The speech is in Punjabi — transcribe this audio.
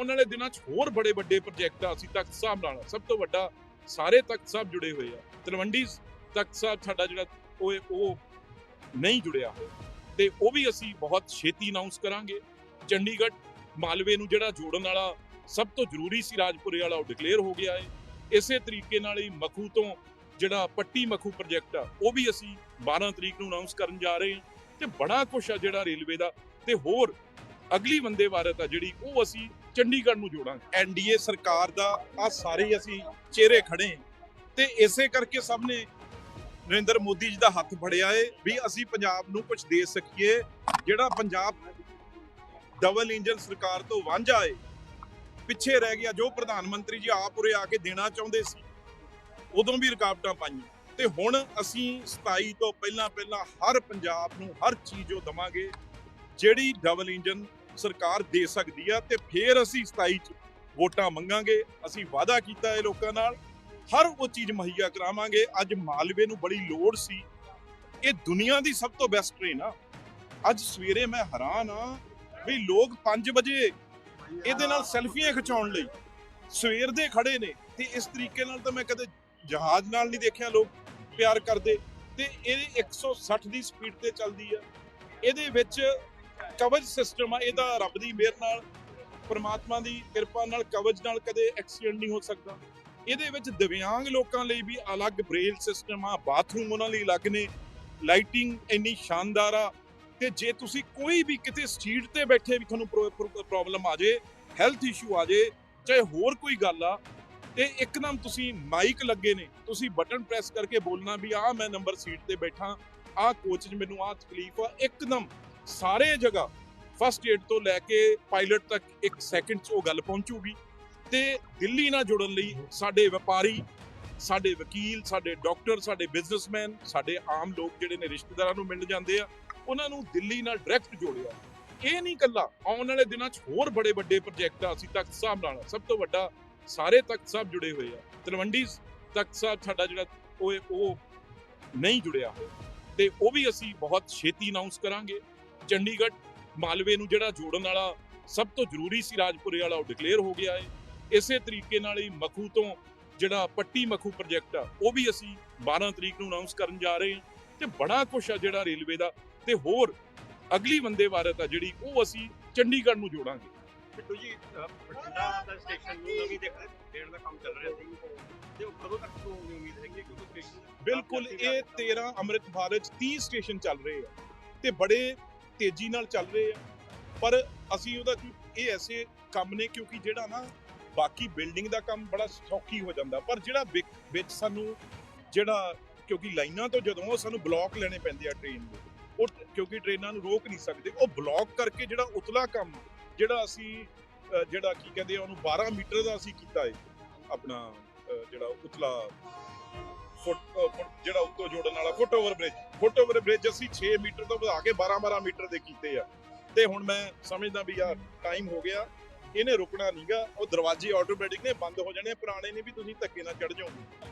ਆਉਣ ਵਾਲੇ ਦਿਨਾਂ 'ਚ ਹੋਰ ਬੜੇ ਵੱਡੇ ਪ੍ਰੋਜੈਕਟ ਆ ਅਸੀਂ ਤਖਤ ਸਾਹਿਬ ਨਾਲ ਸਭ ਤੋਂ ਵੱਡਾ ਸਾਰੇ ਤਖਤ ਸਾਹਿਬ ਜੁੜੇ ਹੋਏ ਆ। ਤਲਵੰਡੀ ਤਖਤ ਸਾਹਿਬ ਸਾਡਾ ਜਿਹੜਾ ਉਹ ਉਹ ਨਹੀਂ ਜੁੜਿਆ ਹੋਇਆ। ਤੇ ਉਹ ਵੀ ਅਸੀਂ ਬਹੁਤ ਛੇਤੀ ਅਨਾਉਂਸ ਕਰਾਂਗੇ। ਚੰਡੀਗੜ੍ਹ ਮਾਲਵੇ ਨੂੰ ਜਿਹੜਾ ਜੋੜਨ ਵਾਲਾ ਸਭ ਤੋਂ ਜ਼ਰੂਰੀ ਸੀ, ਰਾਜਪੁਰੇ ਵਾਲਾ ਉਹ ਡਿਕਲੇਅਰ ਹੋ ਗਿਆ ਹੈ ਇਸੇ ਤਰੀਕੇ ਨਾਲ ਹੀ ਮਖੂ ਤੋਂ ਜਿਹੜਾ ਪੱਟੀ ਮਖੂ ਪ੍ਰੋਜੈਕਟ ਆ, ਉਹ ਵੀ ਅਸੀਂ 12 ਤਰੀਕ ਨੂੰ ਅਨਾਉਂਸ ਕਰਨ ਜਾ ਰਹੇ ਹਾਂ। ਤੇ ਬੜਾ ਕੁਛ ਆ ਜਿਹੜਾ ਰੇਲਵੇ ਦਾ। ਤੇ ਹੋਰ ਅਗਲੀ ਵੰਦੇ ਭਾਰਤ ਆ ਜਿਹੜੀ ਉਹ ਅਸੀਂ ਚੰਡੀਗੜ੍ਹ ਨੂੰ ਜੋੜਾਂਗੇ। ਐਨਡੀਏ ਸਰਕਾਰ ਦਾ ਆ ਸਾਰੇ ਅਸੀਂ ਚਿਹਰੇ ਖੜੇ ਹਾਂ। ਤੇ ਇਸੇ ਕਰਕੇ ਸਭ ਨੇ ਨਰਿੰਦਰ ਮੋਦੀ ਜੀ ਦਾ ਹੱਥ ਫੜਿਆ ਏ ਵੀ ਅਸੀਂ ਪੰਜਾਬ ਨੂੰ ਕੁਝ ਦੇ ਸਕੀਏ। ਜਿਹੜਾ ਪੰਜਾਬ ਡਬਲ ਇੰਜਨ ਸਰਕਾਰ ਤੋਂ ਵਾਂਝਾ ਏ, ਪਿੱਛੇ ਰਹਿ ਗਿਆ। ਜੋ ਪ੍ਰਧਾਨ ਮੰਤਰੀ ਜੀ ਆਪ ਉਰੇ ਆ ਕੇ ਦੇਣਾ ਚਾਹੁੰਦੇ ਸੀ, ਉਦੋਂ ਵੀ ਰੁਕਾਵਟਾਂ ਪਾਈਆਂ। ਤੇ ਹੁਣ ਅਸੀਂ 27 ਤੋਂ ਪਹਿਲਾਂ ਪਹਿਲਾਂ ਹਰ ਪੰਜਾਬ ਨੂੰ ਹਰ ਚੀਜ਼ ਉਹ ਦਵਾਂਗੇ, ਜਿਹੜੀ ਡਬਲ ਇੰਜਨ ਸਰਕਾਰ ਦੇ ਸਕਦੀ ਆ ਤੇ ਫੇਰ ਅਸੀਂ 27 ਚ ਵੋਟਾਂ ਮੰਗਾਂਗੇ, ਅਸੀਂ ਵਾਅਦਾ ਕੀਤਾ ਹੈ ਲੋਕਾਂ ਨਾਲ, ਹਰ ਉਹ ਚੀਜ਼ ਮੁਹੱਈਆ ਕਰਾਵਾਂਗੇ। ਅੱਜ ਮਾਲਵੇ ਨੂੰ ਬੜੀ ਲੋੜ ਸੀ। ਇਹ ਦੁਨੀਆ ਦੀ ਸਭ ਤੋਂ ਬੈਸਟ ਟ੍ਰੇਨ ਆ। ਅੱਜ ਸਵੇਰੇ ਮੈਂ ਹੈਰਾਨ ਆ ਵੀ ਲੋਕ 5 ਵਜੇ ਇਹਦੇ ਨਾਲ ਸੈਲਫੀਆਂ ਖਿਚਾਉਣ ਲਈ ਸਵੇਰ ਦੇ ਖੜੇ ਨੇ ਤੇ ਇਸ ਤਰੀਕੇ ਨਾਲ ਤਾਂ ਮੈਂ ਕਦੇ ਜਹਾਜ਼ ਨਾਲ ਨਹੀਂ ਦੇਖਿਆ ਲੋਕ ਪਿਆਰ ਕਰਦੇ। ਤੇ ਇਹ 160 ਦੀ ਸਪੀਡ ਤੇ ਚੱਲਦੀ ਆ। ਇਹਦੇ ਵਿੱਚ ਕਵਚ ਸਿਸਟਮ ਆ, ਇਹਦਾ ਰੱਬ ਦੀ ਮਿਹਰ ਨਾਲ, ਪਰਮਾਤਮਾ ਦੀ ਕਿਰਪਾ ਨਾਲ ਕਵਚ ਨਾਲ ਕਦੇ ਐਕਸੀਡੈਂਟ ਨਹੀਂ ਹੋ ਸਕਦਾ। ਇਹਦੇ ਵਿੱਚ ਦਿਵਿਆਂਗ ਲੋਕਾਂ ਲਈ ਵੀ ਅਲੱਗ ਬ੍ਰੇਲ ਸਿਸਟਮ ਆ, ਬਾਥਰੂਮ ਉਹਨਾਂ ਲਈ ਅਲੱਗ ਨੇ, ਲਾਈਟਿੰਗ ਇੰਨੀ ਸ਼ਾਨਦਾਰ ਆ, ਤੇ ਜੇ ਤੁਸੀਂ ਕੋਈ ਵੀ ਕਿਤੇ ਸਟਰੀਟ ਤੇ ਬੈਠੇ ਵੀ ਤੁਹਾਨੂੰ ਪ੍ਰੋਬਲਮ ਆ ਜੇ ਹੈਲਥ ਇਸ਼ੂ ਆ ਜੇ, ਚਾਹੇ ਹੋਰ ਕੋਈ ਗੱਲ ਆ, ਤੇ ਇੱਕਦਮ ਤੁਸੀਂ ਮਾਈਕ ਲੱਗੇ ਨੇ, ਤੁਸੀਂ ਬਟਨ ਪ੍ਰੈਸ ਕਰਕੇ ਬੋਲਣਾ ਵੀ ਆ ਮੈਂ ਨੰਬਰ ਸੀਟ ਤੇ ਬੈਠਾ ਆ ਕੋਚ ਮੈਨੂੰ ਆ ਤਕਲੀਫ ਆ, ਇੱਕਦਮ ਸਾਰੇ ਜਗ੍ਹਾ ਫਸਟ ਏਡ ਤੋਂ ਲੈ ਕੇ ਪਾਇਲਟ ਤੱਕ ਇੱਕ ਸੈਕਿੰਡ 'ਚ ਉਹ ਗੱਲ ਪਹੁੰਚੂਗੀ ਤੇ ਦਿੱਲੀ ਨਾਲ ਜੁੜਨ ਲਈ ਸਾਡੇ ਵਪਾਰੀ, ਸਾਡੇ ਵਕੀਲ, ਸਾਡੇ ਡਾਕਟਰ ਸਾਡੇ ਬਿਜ਼ਨਸਮੈਨ ਸਾਡੇ ਆਮ ਲੋਕ ਜਿਹੜੇ ਨੇ ਰਿਸ਼ਤੇਦਾਰਾਂ ਨੂੰ ਮਿਲ ਜਾਂਦੇ ਆ, ਉਹਨਾਂ ਨੂੰ ਦਿੱਲੀ ਨਾਲ ਡਾਇਰੈਕਟ ਜੋੜਿਆ। ਇਹ ਨਹੀਂ ਕੱਲਾ ਆਉਣ ਵਾਲੇ ਦਿਨਾਂ 'ਚ ਹੋਰ ਬੜੇ ਵੱਡੇ ਪ੍ਰੋਜੈਕਟ ਆ, ਅਸੀਂ ਤਖਤ ਸਾਹਿਬ ਨਾਲ ਸਭ ਤੋਂ ਵੱਡਾ ਸਾਰੇ ਤਖਤ ਸਾਹਿਬ ਜੁੜੇ ਹੋਏ ਆ। ਤਲਵੰਡੀ ਤਖਤ ਸਾਹਿਬ ਸਾਡਾ ਜਿਹੜਾ ਉਹ ਉਹ ਨਹੀਂ ਜੁੜਿਆ ਹੋਇਆ। ਤੇ ਉਹ ਵੀ ਅਸੀਂ ਬਹੁਤ ਛੇਤੀ ਅਨਾਉਂਸ ਕਰਾਂਗੇ। ਚੰਡੀਗੜ੍ਹ ਮਾਲਵੇ ਨੂੰ ਜਿਹੜਾ ਜੋੜਨ ਵਾਲਾ ਸਭ ਤੋਂ ਜ਼ਰੂਰੀ ਸੀ ਰਾਜਪੁਰੇ ਵਾਲਾ ਉਹ ਡਿਕਲੇਅਰ ਹੋ ਗਿਆ ਹੈ ਇਸੇ ਤਰੀਕੇ ਨਾਲ ਹੀ ਮਖੂ ਤੋਂ ਜਿਹੜਾ ਪੱਟੀ ਮਖੂ ਪ੍ਰੋਜੈਕਟ ਆ ਉਹ ਵੀ ਅਸੀਂ 12 ਤਰੀਕ ਨੂੰ ਅਨਾਉਂਸ ਕਰਨ ਜਾ ਰਹੇ ਹਾਂ ਤੇ ਬੜਾ ਕੁਛ ਆ ਜਿਹੜਾ ਰੇਲਵੇ ਦਾ ਤੇ ਹੋਰ ਅਗਲੀ ਵੰਦੇ ਭਾਰਤ ਆ ਜਿਹੜੀ ਉਹ ਅਸੀਂ ਚੰਡੀਗੜ੍ਹ ਨੂੰ ਜੋੜਾਂਗੇ। ਬਿੱਟੂ ਜੀ ਅਹ ਬਠਿੰਡਾ ਦਾ ਸਟੇਸ਼ਨ ਨੂੰ ਨਵੀਂ ਦੇਖ ਦੇਣ ਦਾ ਕੰਮ ਚੱਲ ਰਿਹਾ ਸੀ। ਤੇ ਉਹ ਕਦੋਂ ਤੱਕ ਤੋਂ ਦੀ ਉਮੀਦ ਹੈਗੀ ਹੈ ਕਿਉਂਕਿ ਸਟੇਸ਼ਨ ਬਿਲਕੁਲ ਇਹ 13 ਅੰਮ੍ਰਿਤ ਭਾਰਤ 'ਚ 30 ਸਟੇਸ਼ਨ ਚੱਲ ਰਹੇ ਆ। ਤੇ ਬੜੇ ਤੇਜ਼ੀ ਨਾਲ ਚੱਲ ਰਹੇ ਆ। ਪਰ ਅਸੀਂ ਉਹਦਾ ਇਹ ਐਸੇ ਕੰਮ ਨੇ ਕਿਉਂਕਿ ਜਿਹੜਾ ਨਾ ਬਾਕੀ ਬਿਲਡਿੰਗ ਦਾ ਕੰਮ ਬੜਾ ਸੌਖੀ ਹੋ ਜਾਂਦਾ। ਪਰ ਜਿਹੜਾ ਵਿਕ- ਵਿੱਚ ਸਾਨੂੰ ਜਿਹੜਾ ਕਿਉਂਕਿ ਲਾਈਨਾਂ ਤੋਂ ਜਦੋਂ ਸਾਨੂੰ ਬਲੌਕ ਲੈਣੇ ਪੈਂਦੇ ਆ ਟ੍ਰੇਨ ਦੇ ਉਹ ਕਿਉਂਕਿ ਟ੍ਰੇਨਾਂ ਨੂੰ ਰੋਕ ਨਹੀਂ ਸਕਦੇ, ਉਹ ਬਲੌਕ ਕਰਕੇ ਜਿਹੜਾ ਉਤਲਾ ਕੰਮ, ਜਿਹੜਾ ਅਸੀਂ ਜਿਹੜਾ ਕੀ ਕਹਿੰਦੇ ਆ ਉਹਨੂੰ 12 ਮੀਟਰ ਦਾ ਅਸੀਂ ਕੀਤਾ ਹੈ ਆਪਣਾ ਜਿਹੜਾ ਉਤਲਾ ਫੁੱਟ ਫੁੱਟ। ਜਿਹੜਾ ਉੱਤੋਂ ਜੋੜਨ ਵਾਲਾ, foot over bridge foot over bridge ਅਸੀਂ 6 ਮੀਟਰ ਤੋਂ ਵਧਾ ਕੇ 12 12 ਮੀਟਰ ਦੇ ਕੀਤੇ ਆ। ਤੇ ਹੁਣ ਮੈਂ ਸਮਝਦਾ ਵੀ ਯਾਰ ਟਾਈਮ ਹੋ ਗਿਆ। ਇਹਨੇ ਰੁਕਣਾ ਨਹੀਂਗਾ ਉਹ ਦਰਵਾਜ਼ੇ ਆਟੋਮੈਟਿਕ ਨੇ, ਬੰਦ ਹੋ ਜਾਣੇ ਪੁਰਾਣੇ ਨੇ ਵੀ ਤੁਸੀਂ ਧੱਕੇ ਨਾਲ ਚੜ ਜਾਓਗੇ।